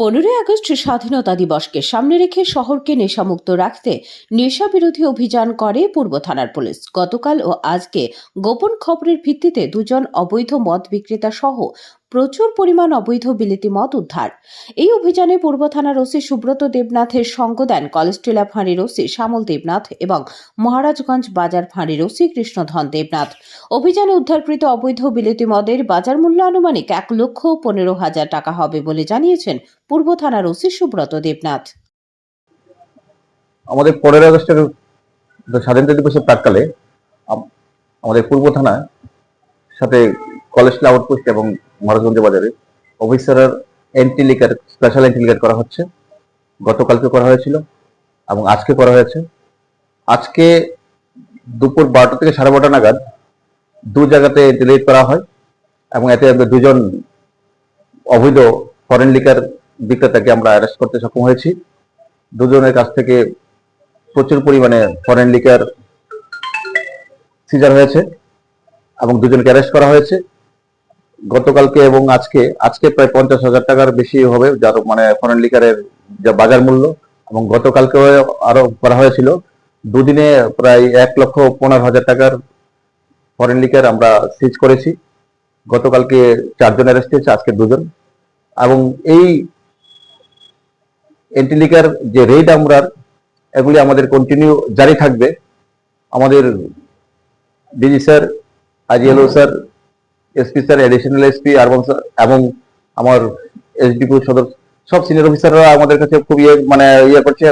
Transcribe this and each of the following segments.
পনেরোই আগস্ট স্বাধীনতা দিবসকে সামনে রেখে শহরকে নেশামুক্ত রাখতে নেশা বিরোধী অভিযান করে পূর্ব থানার পুলিশ। গতকাল ও আজকে গোপন খবরের ভিত্তিতে দুজন অবৈধ মদ বিক্রেতা সহ প্রচুর পরিমাণ অবৈধ বিলিতি মদ উদ্ধার। এই অভিযানে পূর্ব থানার ওসি সুব্রত দেবনাথের সঙ্গ দেন কলেস্টিলা ফাঁড়ির ওসি শ্যামল দেবনাথ এবং মহারাজগঞ্জ বাজার ফাঁড়ির ওসি কৃষ্ণধন দেবনাথ। অভিযানে উদ্ধারকৃত অবৈধ বিলিতি মদের বাজার মূল্য আনুমানিক এক লক্ষ পনেরো হাজার টাকা হবে বলে জানিয়েছেন পূর্ব থানার ওসি সুব্রত দেবনাথ। আমাদের পনেরো আগস্টের স্বাধীনতা দিবসের প্রাককালে আমাদের পূর্ব থানা সাথে কলেজ আউটপোস্ট এবং মহারাজগঞ্জ বাজারে অফিসারের entry liquor special entry liquor করা হচ্ছে। গতকালকে করা হয়েছিল এবং আজকে করা হয়েছে। আজকে দুপুর বারোটা থেকে সাড়ে বারোটা নাগাদ দু জায়গাতে ডিলিট করা হয় এবং এতে আমরা দুজন অবৈধ ফরেন লিকার বিক্রেতাকে আমরা অ্যারেস্ট করতে সক্ষম হয়েছি। দুজনের কাছ থেকে প্রচুর পরিমাণে ফরেন লিকার সিজার হয়েছে এবং দুজনকে অ্যারেস্ট করা হয়েছে। গতকালকে এবং আজকে আজকে প্রায় পঞ্চাশ হাজার টাকার বেশি হবে যার মানে ফরেন লিকারের যা বাজার মূল্য, এবং গতকালকে আরও করা হয়েছিল। দুদিনে প্রায় এক লক্ষ পনেরো হাজার টাকার ফরেন লিকার আমরা সিজ করেছি। গতকালকে চারজন অ্যারেস্ট হয়েছে আজকে দুজন। এবং এই এন্টিলিকার যে রেড আমরা, এগুলি আমাদের কন্টিনিউ জারি থাকবে। আমাদের DG sir আজিএলও sir SP sir additional SP sir এবং আমার এসডিপি সদর সব সিনিয়র অফিসাররা আমাদের কাছে খুব ইয়ে মানে ইয়ে করছে,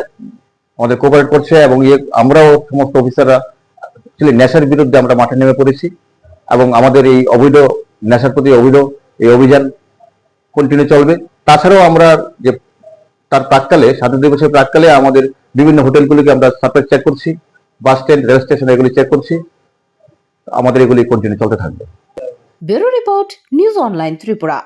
আমাদের কোঅপারেট করছে, এবং ইয়ে আমরাও সমস্ত অফিসাররা অ্যাকচুয়ালি নেশার বিরুদ্ধে আমরা মাঠে নেমে পড়েছি, এবং আমাদের এই অবৈধ, নেশার প্রতি অবৈধ এই অভিযান কন্টিনিউ চলবে। তাছাড়াও আমরা যে, তার প্রাককালে স্বাধীনতা দিবসের প্রাককালে আমাদের বিভিন্ন হোটেলগুলিকে আমরা সার্প্রাইজ চেক করছি বাস স্ট্যান্ড রেল স্টেশন এগুলি চেক করছি, আমাদের এগুলি কন্টিনিউ চলতে থাকবে। Bureau report news online Tripura.